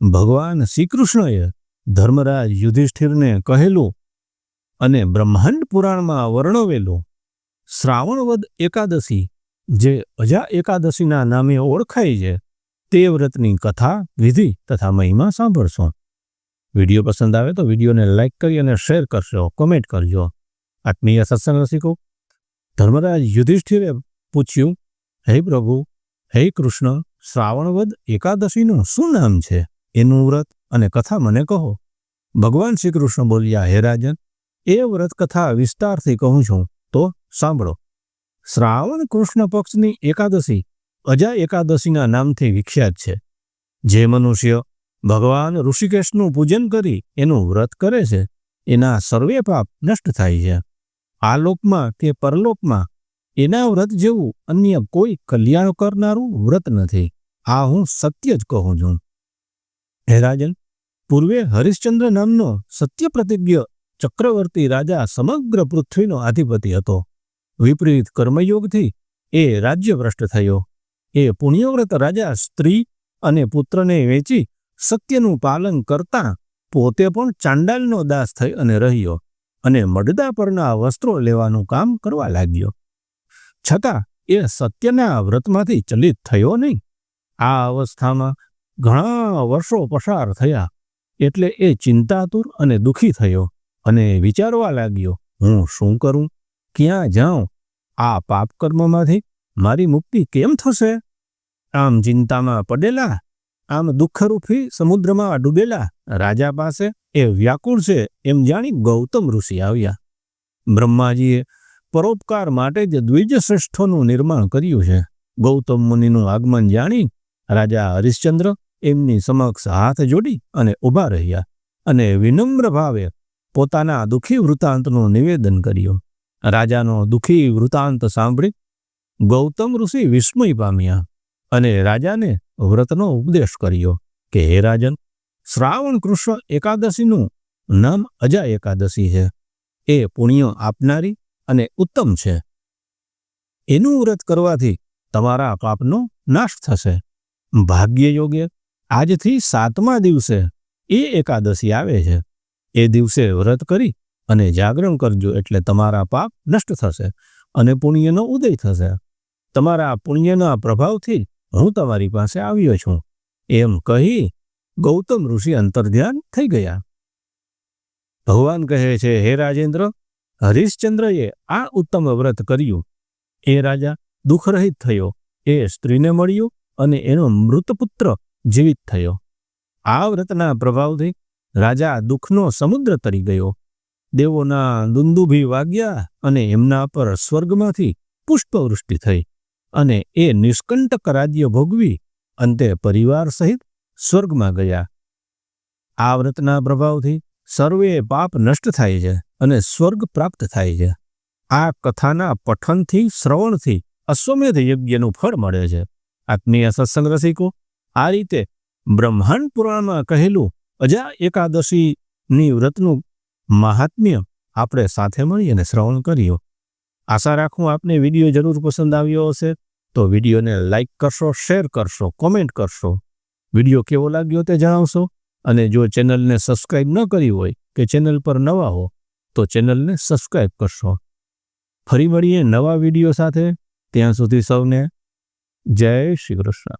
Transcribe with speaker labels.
Speaker 1: ભગવાન શ્રીકૃષ્ણએ ધર્મરાજ યુધિષ્ઠિરને કહેલું અને બ્રહ્માંડ પુરાણમાં વર્ણવેલું શ્રાવણવદ એકાદશી, જે અજા એકાદશીના નામે ઓળખાય છે, તે વ્રતની કથા, વિધિ તથા મહિમા સાંભળશો. વીડિયો પસંદ આવે તો વિડીયોને લાઇક કરી અને શેર કરશો, કોમેન્ટ કરજો. આત્મીય સત્સંગ રસિકો, ધર્મરાજ યુધિષ્ઠિરે પૂછ્યું, હે પ્રભુ, હે કૃષ્ણ, શ્રાવણવદ એકાદશીનું શું નામ છે? એનું વ્રત અને કથા મને કહો. ભગવાન શ્રી કૃષ્ણ બોલ્યા, હે રાજન, એ વ્રત કથા વિસ્તારથી કહું છું, તો સાંભળો. શ્રાવણ કૃષ્ણ પક્ષની એકાદશી અજા એકાદશીના નામથી વિખ્યાત છે. જે મનુષ્ય ભગવાન ઋષિકેશનું પૂજન કરી એનું વ્રત કરે છે, એના સર્વે પાપ નષ્ટ થાય છે. આ લોકમાં કે પરલોકમાં એના વ્રત જેવું અન્ય કોઈ કલ્યાણ કરનારું વ્રત નથી. આ હું સત્ય જ કહું છું. હે રાજન પૂર્વે હરિશ્ચંદ્ર નામનો સત્ય પ્રતિજ્ઞ ચક્રવર્તી રાજા સમગ્ર પૃથ્વીનો આધિપતિ હતો. વિપરીત કર્મયોગથી એ રાજ્યભ્રષ્ટ થયો. એ પુણ્યવ્રત રાજા સ્ત્રી અને પુત્રને વેચી સત્યનું પાલન કરતા પોતે પણ ચાંડાલનો દાસ થઈ અને રહ્યો અને મડદા પરના વસ્ત્રો લેવાનું કામ કરવા લાગ્યો. છતાં એ સત્યના વ્રતમાંથી ચલિત થયો નહીં. આ અવસ્થામાં ઘણા વર્ષો પસાર થયા એટલે એ ચિંતાતુર અને દુઃખી થયો અને વિચારવા લાગ્યો, હું શું કરું? ક્યાં જાઉં? આ પાપ કર્મમાંથી મારી મુક્તિ કેમ થશે? આમ ચિંતામાં પડેલા, આમ દુઃખરૂપી સમુદ્રમાં ડૂબેલા રાજા પાસે એ વ્યાકુળ છે એમ જાણી ગૌતમ ઋષિ આવ્યા. બ્રહ્માજીએ પરોપકાર માટે જ દ્વિજ શ્રેષ્ઠોનું નિર્માણ કર્યું છે. ગૌતમ મુનિનું આગમન જાણી રાજા હરિશ્ચંદ્ર એમની સમક્ષ હાથ જોડી અને ઊભા રહ્યા અને વિનમ્ર ભાવે પોતાના દુઃખી વૃતાંતનું નિવેદન કર્યું. રાજાનો દુઃખી વૃત્તાંત સાંભળી ગૌતમ ઋષિ વિસ્મય પામ્યા અને રાજાને વ્રતનો ઉપદેશ કર્યો કે, હે રાજન, શ્રાવણ કૃષ્ણ એકાદશીનું નામ અજા એકાદશી છે. એ પુણ્ય આપનારી અને ઉત્તમ છે. એનું વ્રત કરવાથી તમારા પાપનો નાશ થશે. ભાગ્ય યોગ્ય આજથી સાતમા દિવસે એ એકાદશી આવે છે. એ દિવસે વ્રત કરી અને જાગરણ કરજો એટલે તમારા પાપ નષ્ટ થશે અને પુણ્યનો ઉદય થશે. તમારા પુણ્યના પ્રભાવથી હું તમારી પાસે આવ્યો છું. એમ કહી ગૌતમ ઋષિ અંતર્ધ્યાન થઈ ગયા. ભગવાન કહે છે, હે રાજેન્દ્ર, હરિશ્ચંદ્રએ આ ઉત્તમ વ્રત કર્યું. એ રાજા દુઃખરહિત થયો. એ સ્ત્રીને મળ્યું અને એનો મૃતપુત્ર જીવિત થયો. આ વ્રતના પ્રભાવથી રાજા દુઃખનો સમુદ્ર તરી ગયો. દેવોના દુંદુભી વાગ્યા અને એમના પર સ્વર્ગમાંથી પુષ્પવૃષ્ટિ થઈ અને એ નિષ્કંટક રાજ્ય ભોગવી અંતે પરિવાર સહિત સ્વર્ગમાં ગયા. આ વ્રતના પ્રભાવથી સર્વે પાપ નષ્ટ થાય છે અને સ્વર્ગ પ્રાપ્ત થાય છે. આ કથાના પઠનથી શ્રવણથી અશ્વમેધ યજ્ઞનું ફળ મળે છે. આત્મીય સત્સંગ રસિકો આ રીતે બ્રહ્માંડ પુરાણમાં કહેલું અજા એકાદશીની વ્રતનું મહાત્મ્ય આપણે સાથે મળી અને શ્રવણ કર્યું. આશા રાખું આપને વીડિયો જરૂર પસંદ આવ્યો હશે તો વિડીયોને લાઇક કરશો, શેર કરશો, કોમેન્ટ કરશો. વીડિયો કેવો લાગ્યો તે જણાવશો અને જો ચેનલને સબસ્ક્રાઇબ ન કરી હોય કે ચેનલ પર નવા હો તો ચેનલને સબસ્ક્રાઇબ કરશો. ફરી મળીએ નવા વીડિયો સાથે. ત્યાં સુધી સૌને જય શ્રી કૃષ્ણ.